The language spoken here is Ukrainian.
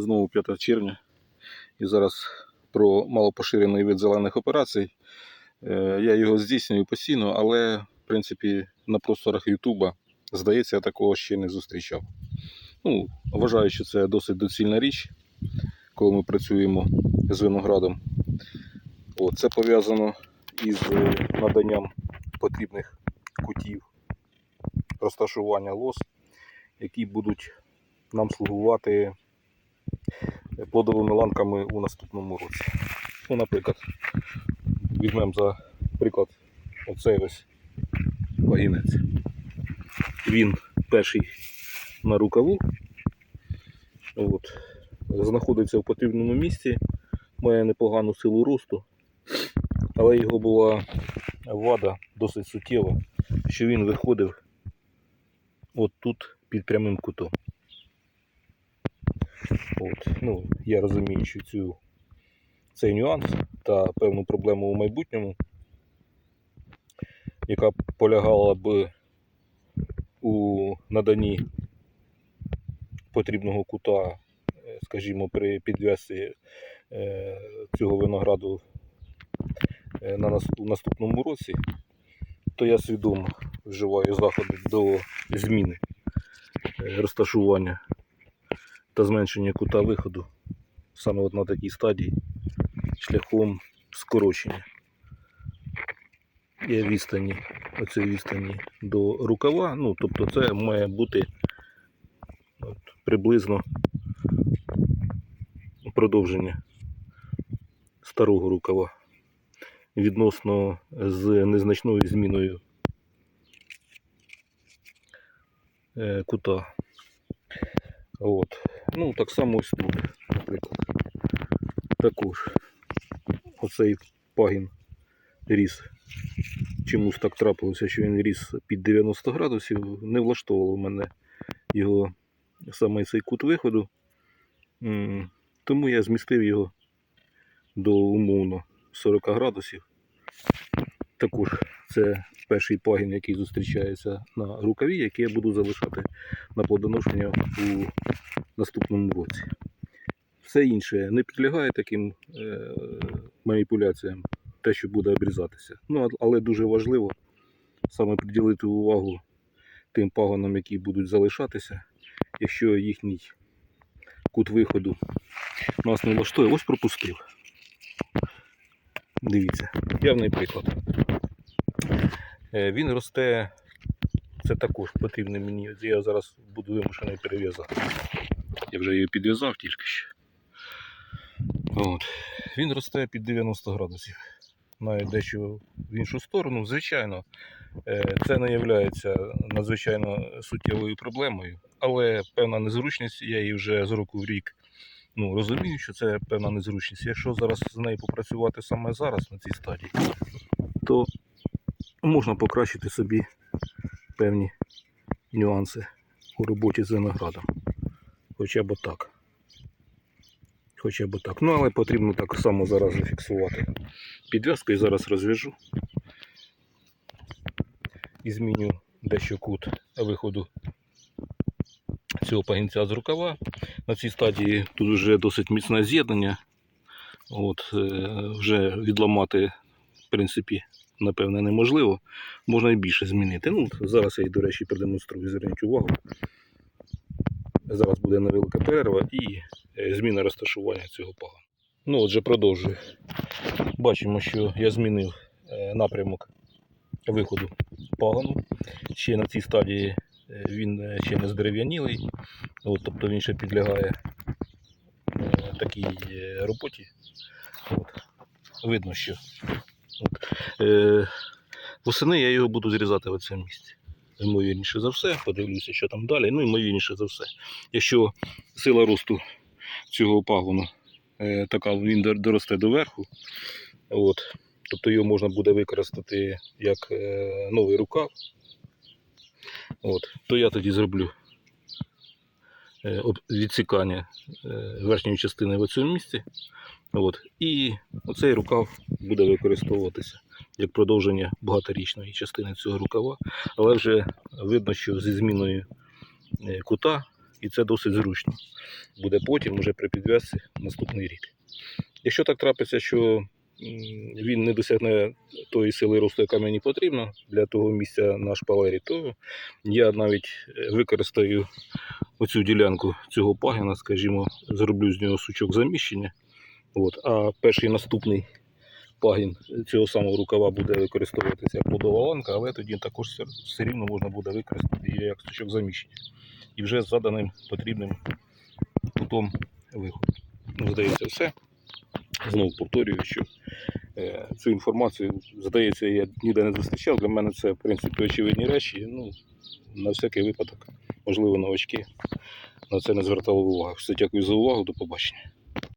Знову 5 червня. І зараз про малопоширений вид зелених операцій. Е, Я його здійснюю постійно, але в принципі на просторах Ютуба, здається, я такого ще не зустрічав. Ну, вважаю, що це досить доцільна річ, коли ми працюємо з виноградом. От, це пов'язано із наданням потрібних кутів розташування лос, які будуть нам слугувати плодовими ланками у наступному році. Ну, наприклад, візьмемо за приклад оцей ось вагінець. Він перший на рукаву. От. Знаходиться в потрібному місці, має непогану силу росту, але його була вада досить суттєва, що він виходив от тут під прямим кутом. От. Ну, я розумію, що цю, цей нюанс та певну проблему у майбутньому, яка полягала б у наданні потрібного кута, е, скажімо, при підв'язці е, цього винограду е, на наступному році, то я свідомо вживаю заходи до зміни розташування та зменшення кута виходу саме от на такій стадії шляхом скорочення. Є відстані, оцієї відстані до рукава, ну тобто це має бути от, приблизно продовження старого рукава відносно з незначною зміною е, кута. От. Ну, так само ось тут, наприклад. Також оцей пагін ріс. Чомусь так трапилося, що він ріс під 90 градусів. Не влаштовувало мене його саме цей кут виходу. Тому я змістив його до умовно 40 градусів. Також це перший пагін, який зустрічається на рукаві, який я буду залишати на плодоношення у наступному році. Все інше не підлягає таким е, маніпуляціям, те, що буде обрізатися. Ну, але дуже важливо саме приділити увагу тим пагонам, які будуть залишатися, якщо їхній кут виходу нас не влаштує. Ось пропустив. Дивіться, явний приклад. Е, Він росте, це також потрібно мені. Я зараз буду вимушений перев'язати. Я вже її підв'язав тільки що. От. Він росте під 90 градусів. Навіть дещо в іншу сторону. Звичайно, е, це не є надзвичайно суттєвою проблемою, але певна незручність, я її вже з року в рік ну, розумію, що це певна незручність. Якщо зараз з нею попрацювати саме зараз на цій стадії, то можна покращити собі певні нюанси у роботі з виноградом. Хоча б так. Хоча б так. Ну, але потрібно так само зараз зафіксувати підв'язку і зараз розв'яжу. І зміню дещо кут виходу цього пагінця з рукава. На цій стадії тут вже досить міцне з'єднання. От, е, вже відламати, в принципі, напевне, неможливо. Можна і більше змінити. Ну, зараз я її, до речі, продемонструю. Зверніть увагу. Зараз буде невелика перерва і е, зміна розташування цього пагона. Ну, отже, продовжую. Бачимо, що я змінив е, напрямок виходу пагону. Ще на цій стадії е, він ще не здерев'янілий, тобто він ще підлягає такій роботі. От. Видно, що. Е, восени я його буду зрізати в цьому місці. Ймовірніше за все, подивлюся, що там далі. Ну, ймовірніше за все. Якщо сила росту цього пагону е, така, він доросте до верху, от, тобто його можна буде використати як е, новий рукав, от, то я тоді зроблю е, відсікання е, верхньої частини в цьому місці. От, і оцей рукав буде використовуватися як продовження багаторічної частини цього рукава, але вже видно, що зі зміною е, кута І це досить зручно. Буде потім, уже при підв'язці наступний рік. Якщо так трапиться, що він не досягне тої сили росту, яка мені потрібна для того місця на шпалері, то я навіть е, використаю оцю ділянку цього пагіна, скажімо, зроблю з нього сучок заміщення. От, а перший наступний пагін цього самого рукава буде використовуватися як плодова але тоді також все, рівно можна буде використати як сучок заміщення. І вже з заданим потрібним кутом виходу. Ну, здається, все. Знову повторюю, що е, цю інформацію, здається, я ніде не зустрічав. Для мене це, в принципі, очевидні речі. Ну, на всякий випадок, можливо, новачки на це не звертали увагу. Все, дякую за увагу, до побачення.